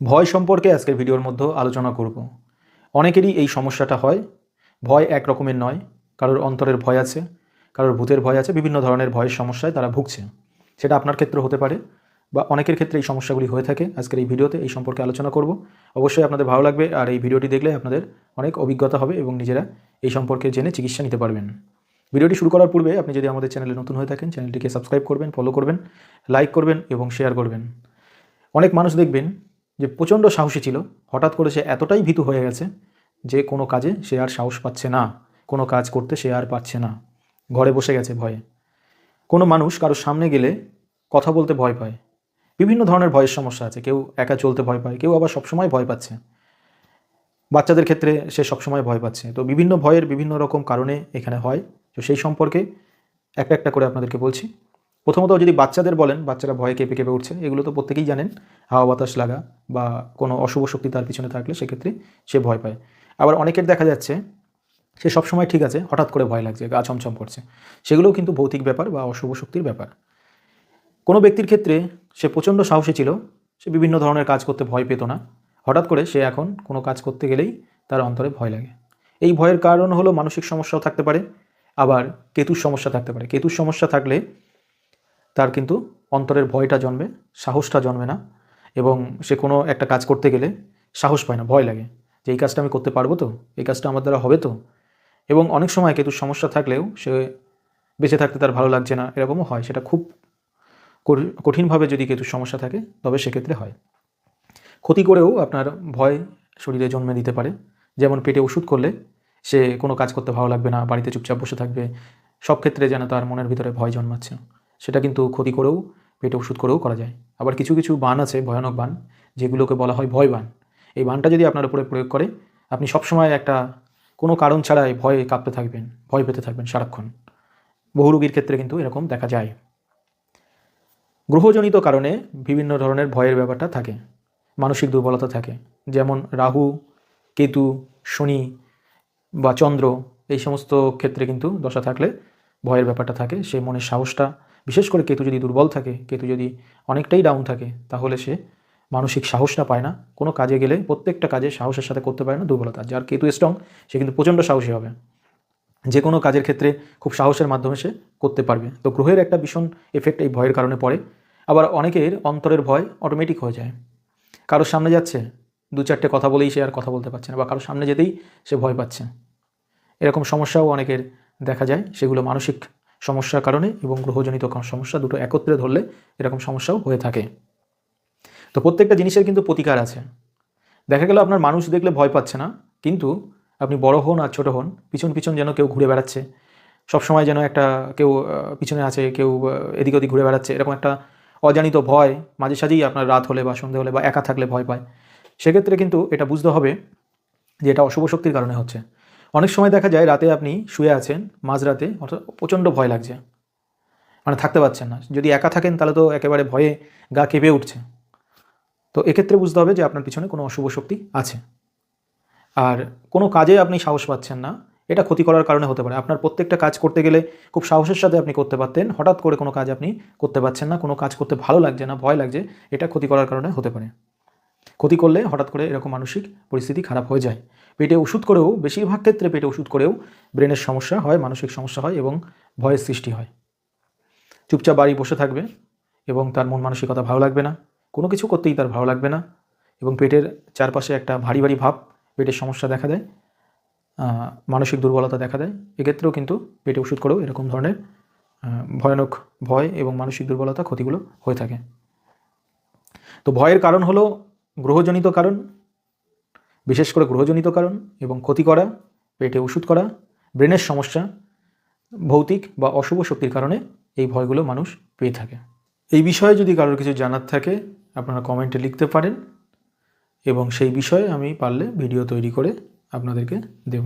ভয় সম্পর্কে আজকের ভিডিওর মধ্যে আলোচনা করব। অনেকেরই এই সমস্যাটা হয়। ভয় এক রকমের নয়। কারোর অন্তরের ভয় আছে, কারোর ভূতের ভয় আছে, বিভিন্ন ধরনের ভয়ের সমস্যায় তারা ভুগছে। সেটা আপনার ক্ষেত্রে হতে পারে বা অনেকের ক্ষেত্রে এই সমস্যাগুলি হয়ে থাকে। আজকের এই ভিডিওতে এই সম্পর্কে আলোচনা করব। অবশ্যই আপনাদের ভালো লাগবে আর এই ভিডিওটি দেখলে আপনাদের অনেক অভিজ্ঞতা হবে এবং নিজেরা এই সম্পর্কে জেনে চিকিৎসা নিতে পারবেন। ভিডিওটি শুরু করার পূর্বে আপনি যদি আমাদের চ্যানেলে নতুন হয়ে থাকেন, চ্যানেলটিকে সাবস্ক্রাইব করবেন, ফলো করবেন, লাইক করবেন এবং শেয়ার করবেন। অনেক মানুষ দেখবেন যে প্রচণ্ড সাহসী ছিল, হঠাৎ করে সে এতটাই ভীতু হয়ে গেছে যে কোনো কাজে সে আর সাহস পাচ্ছে না, কোনো কাজ করতে সে আর পাচ্ছে না। ঘরে বসে গেছে ভয়ে। কোনো মানুষ কারোর সামনে গেলে কথা বলতে ভয় পায়। বিভিন্ন ধরনের ভয়ের সমস্যা আছে, কেউ একা চলতে ভয় পায়, কেউ আবার সবসময় ভয় পাচ্ছে। বাচ্চাদের ক্ষেত্রে সে সবসময় ভয় পাচ্ছে। তো বিভিন্ন ভয়ের বিভিন্ন রকম কারণে এখানে হয়। তো সেই সম্পর্কে একটা একটা করে আপনাদেরকে বলছি। প্রথমত যদি বাচ্চাদের বলেন, বাচ্চারা ভয়ে কেঁপে কেঁপে উঠছে এগুলো তো প্রত্যেকেই জানেন, হাওয়া বাতাস লাগা বা কোনো অশুভ শক্তি তার পিছনে থাকলে সেক্ষেত্রে সে ভয় পায়। আবার অনেকের দেখা যাচ্ছে, সে সবসময় ঠিক আছে, হঠাৎ করে ভয় লাগছে, গা ছমছম করছে। সেগুলোও কিন্তু ভৌতিক ব্যাপার বা অশুভ শক্তির ব্যাপার। কোনো ব্যক্তির ক্ষেত্রে সে প্রচণ্ড সাহসী ছিল, সে বিভিন্ন ধরনের কাজ করতে ভয় পেত না। হঠাৎ করে সে এখন কোনো কাজ করতে গেলেই তার অন্তরে ভয় লাগে। এই ভয়ের কারণ হলো মানসিক সমস্যাও থাকতে পারে, আবার কেতুর সমস্যা থাকতে পারে। কেতুর সমস্যা থাকলে তার কিন্তু অন্তরের ভয়টা জন্মে, সাহসটা জন্মে না এবং সে কোনো একটা কাজ করতে গেলে সাহস পায় না, ভয় লাগে যে এই কাজটা আমি করতে পারব তো, এই কাজটা আমার দ্বারা হবে তো। এবং অনেক সময় কেতুর সমস্যা থাকলেও সে বেঁচে থাকতে তার ভালো লাগছে না, এরকমও হয়, সেটা খুব কঠিনভাবে যদি কেতুর সমস্যা থাকে, তবে সেক্ষেত্রে হয়। ক্ষতি করেও আপনার ভয় শরীরে জন্মে দিতে পারে। যেমন পেটে ওষুধ করলে সে কোনো কাজ করতে ভালো লাগবে না, বাড়িতে চুপচাপ বসে থাকবে, সব ক্ষেত্রে যেন তার মনের ভিতরে ভয় জন্মাচ্ছে। সেটা কিন্তু ক্ষতি করেও, পেটে ওষুধ করেও করা যায়। আবার কিছু কিছু বান আছে, ভয়ানক বান, যেগুলোকে বলা হয় ভয় বান। এই বানটা যদি আপনার উপরে প্রয়োগ করে, আপনি সবসময় একটা, কোনো কারণ ছাড়াই ভয়ে কাঁপতে থাকবেন, ভয় পেতে থাকবেন সারাক্ষণ। বহু রোগীর ক্ষেত্রে কিন্তু এরকম দেখা যায়। গ্রহজনিত কারণে বিভিন্ন ধরনের ভয়ের ব্যাপারটা থাকে, মানসিক দুর্বলতা থাকে, যেমন রাহু, কেতু, শনি বা চন্দ্র, এই সমস্ত ক্ষেত্রে কিন্তু দশা থাকলে ভয়ের ব্যাপারটা থাকে সে মনের সাহসটা বিশেষ করে কেতু যদি দুর্বল থাকে, কেতু যদি অনেকটাই ডাউন থাকে, তাহলে সে মানসিক সাহসটা পায় না। কোনো কাজে গেলে প্রত্যেকটা কাজে সাহসের সাথে করতে পারে না দুর্বলতা। যার কেতু স্ট্রং সে কিন্তু প্রচণ্ড সাহসী হবে। যে কোনো কাজের ক্ষেত্রে খুব সাহসের মাধ্যমে সে করতে পারবে। তো গ্রহের একটা ভীষণ এফেক্ট এই ভয়ের কারণে পড়ে। আবার অনেকের অন্তরের ভয় অটোমেটিক হয়ে যায়। কারোর সামনে যাচ্ছে, দু চারটে কথা বলেই সে আর কথা বলতে পারছে না বা কারোর সামনে যেতেই সে ভয় পাচ্ছে। এরকম সমস্যাও অনেকের দেখা যায়। সেগুলো মানসিক সমস্যার কারণে এবং গ্রহজনিত সমস্যা দুটো একত্রে ধরলে এরকম সমস্যাও হয়ে থাকে। তো প্রত্যেকটা জিনিসের কিন্তু প্রতিকার আছে। দেখা গেল আপনার মানুষ দেখলে ভয় পাচ্ছে না, কিন্তু আপনি বড় হন আর ছোট হন, পিছন পিছন যেন কেউ ঘুরে বেড়াচ্ছে। সবসময় যেন একটা কেউ পিছনে আছে, কেউ এদিক ওদিক ঘুরে বেড়াচ্ছে, এরকম একটা অজানিত ভয় মাঝে সাঝেই আপনার রাত হলে বা সন্ধে হলে বা একা থাকলে ভয় পায়। সেক্ষেত্রে কিন্তু এটা বুঝতে হবে যে এটা অশুভ শক্তির কারণে হচ্ছে। অনেক সময় দেখা যায় রাতে আপনি শুয়ে আছেন, মাঝরাতে, অর্থাৎ প্রচণ্ড ভয় লাগছে। মানে থাকতে পারছেন না। যদি একা থাকেন তাহলে তো একেবারে ভয়ে গা কেঁপে উঠছে। তো এক্ষেত্রে বুঝতে হবে যে আপনার পিছনে কোনো অশুভ শক্তি আছে। আর কোনো কাজে আপনি সাহস পাচ্ছেন না। এটা ক্ষতি করার কারণে হতে পারে। আপনার প্রত্যেকটা কাজ করতে গেলে খুব সাহসের সাথে আপনি করতে পারতেন। হঠাৎ করে কোনো কাজ আপনি করতে পারছেন না। কোনো কাজ করতে ভালো লাগছে না, ভয় লাগছে। এটা ক্ষতি করার কারণে হতে পারে। ক্ষতি করলে হঠাৎ করে এরকম মানসিক পরিস্থিতি খারাপ হয়ে যায়। পেটে ওষুধ করেও, বেশিরভাগ ক্ষেত্রে পেটে ওষুধ করেও ব্রেনের সমস্যা হয়, মানসিক সমস্যা হয় এবং ভয়ের সৃষ্টি হয়। চুপচাপ বাড়ি বসে থাকবে এবং তার মন মানসিকতা ভালো লাগবে না। কোনো কিছু করতেই তার ভালো লাগবে না এবং পেটের চারপাশে একটা ভারী ভারী ভাব পেটের সমস্যা দেখা দেয় মানসিক দুর্বলতা দেখা দেয়। এক্ষেত্রেও কিন্তু পেটে ওষুধ করেও এরকম ধরনের ভয়ানক ভয় এবং মানসিক দুর্বলতা ক্ষতিগুলো হয়ে থাকে। তো ভয়ের কারণ হলো গ্রহজনিত কারণ, বিশেষ করে গ্রহজনিত কারণ এবং ক্ষতি করা, পেটে ওষুধ করা, ব্রেনের সমস্যা, ভৌতিক বা অশুভ শক্তির কারণে এই ভয়গুলো মানুষ পেয়ে থাকে। এই বিষয়ে যদি কারোর কিছু জানার থাকে, আপনারা কমেন্টে লিখতে পারেন এবং সেই বিষয়ে আমি পারলে ভিডিও তৈরি করে আপনাদেরকে দেব।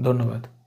ধন্যবাদ।